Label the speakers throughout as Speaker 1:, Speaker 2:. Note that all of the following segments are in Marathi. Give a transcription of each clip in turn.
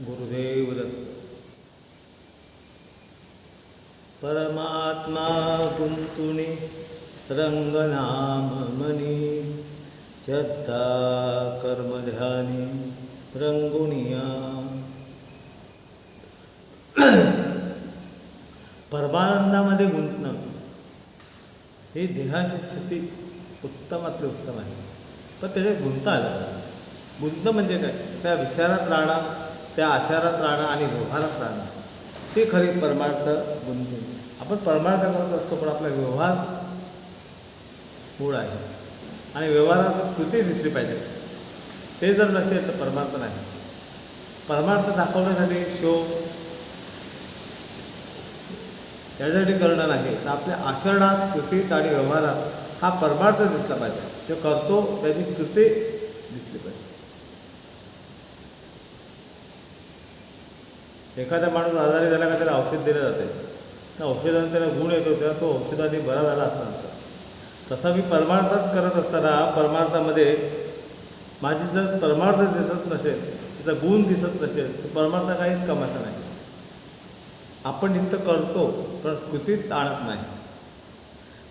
Speaker 1: गुरुदेव दत्त परमात्मा गुंतुनी रंगनाम मनी श्रद्धा कर्मध्यानी रंगुनिया परमानंदामध्ये गुंतणं ही देहाची स्थिती उत्तमातली उत्तम आहे. पण त्याच्यात गुंता आलं. गुंत म्हणजे काय? त्या विचारात राहणं त्या आशारात राहणं आणि व्यवहारात राहणं ते खरी परमार्थ गुंतून. आपण परमार्थ करत असतो पण आपला व्यवहार मूळ आहे. आणि व्यवहारात कृती दिसली पाहिजे. ते जर नसेल तर परमार्थ नाही. परमार्थ दाखवण्यासाठी शो यासाठी करणं नाही तर आपल्या आचरणात कृतीत आणि व्यवहारात हा परमार्थ दिसला पाहिजे. जो करतो त्याची कृती दिसली पाहिजे. एखादा माणूस आजारी झाला का त्याला औषध दिलं जाते. त्या औषधाने त्याला गुण येतो तेव्हा तो औषधाने बरा झाला असं म्हणतात तसा मी परमार्थात करत असताना परमार्थामध्ये माझी जर परमार्थ दिसत नसेल त्याचा गुण दिसत नसेल तर परमार्थ काहीच कामाचा नाही. आपण नित्य करतो पण कृतीत आणत नाही.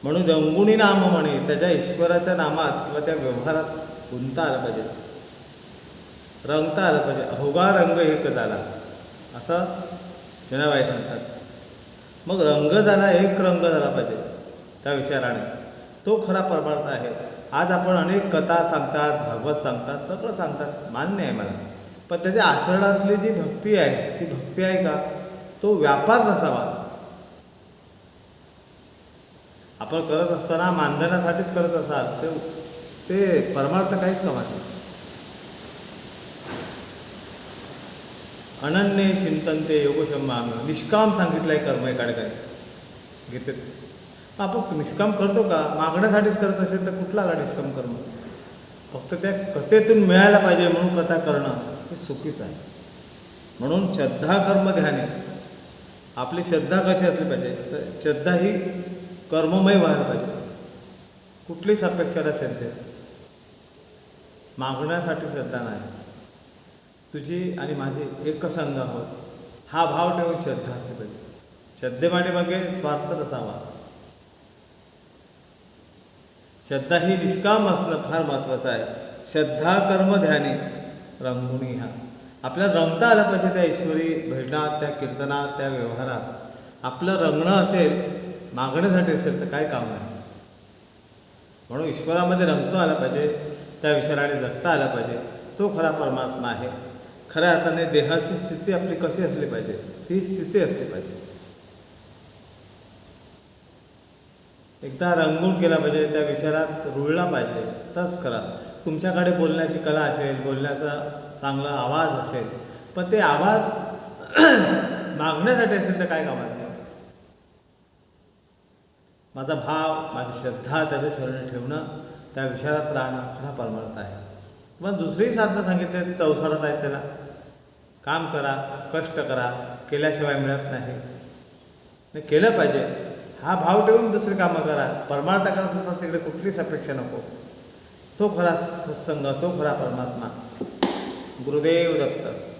Speaker 1: म्हणून रंगुणी नाम म्हणे त्याच्या ईश्वराच्या नामात किंवा त्या व्यवहारात गुंता आलं पाहिजे. रंगता आलं पाहिजे. अहोगा रंग एक झाला. असं जनाबाई सांगतात. मग रंग झाला एक रंग झाला पाहिजे. त्या विचाराने. तो खरा परमार्थ आहे. आज आपण अनेक कथा सांगतात भागवत सांगतात सगळं सांगतात. मान्य आहे मला. पण त्याच्या आचरणातली जी भक्ती आहे ती भक्ती आहे का? तो व्यापार नसावा. आपण करत असताना मानधनासाठीच करत असाल ते ते परमार्थ काहीच कामाचं अनन्य चिंतन ते योगशम्माम निष्काम सांगितलं आहे कर्म एकाडे काय? घेते. आपण निष्काम करतो का? मागण्यासाठीच करत असेल तर कुठला आला निष्काम कर्म? फक्त त्या कथेतून मिळायला पाहिजे म्हणून कथा करणं हे चुकीचं आहे. म्हणून श्रद्धा कर्म ध्याने. आपली श्रद्धा कशी असली पाहिजे? तर श्रद्धा ही कर्ममय व्हायला पाहिजे. कुठलीच अपेक्षाला ते मागण्यासाठी श्रद्धा नाही. तुझी आणि माझी एकसंग आहोत. हा भाव ठेवून श्रद्धा असली पाहिजे श्रद्धेमागे मागे स्वार्थ नसावा. श्रद्धा ही निष्काम असणं फार महत्त्वाचं आहे. श्रद्धा कर्म ध्याने रंगुणी ह्या आपल्याला रंगता आलं पाहिजे त्या ईश्वरी भजनात त्या कीर्तनात त्या व्यवहारात. आपलं रंगणं असेल मागण्यासाठी असेल तर काय काम नाही. म्हणून ईश्वरामध्ये रंगतो आला पाहिजे त्या विचाराने जगता आला पाहिजे. तो खरा परमात्मा आहे. खऱ्या अर्थाने देहाची स्थिती आपली कशी असली पाहिजे? ती स्थिती असली पाहिजे. एकदा रंगून गेला पाहिजे त्या विचारात रुळला पाहिजे तस करा. तुमच्याकडे बोलण्याची कला असेल बोलण्याचा चांगला आवाज असेल पण ते आवाज मागण्यासाठी असेल तर काय कामाचं? माझा भाव माझी श्रद्धा त्याच्या शरणी ठेवणं त्या विचारात राहणं खरा परमार्थ आहे. मग दुसरी साधनं सांगितले संसारात आहेत त्याला. काम करा कष्ट करा केल्याशिवाय मिळत नाही. केलं पाहिजे. हा भाव ठेवून दुसरी कामं करा. परमार्थ करत असताना तिकडे कुठलीच अपेक्षा नको. तो खरा सत्संग तो खरा परमात्मा. गुरुदेव दत्त.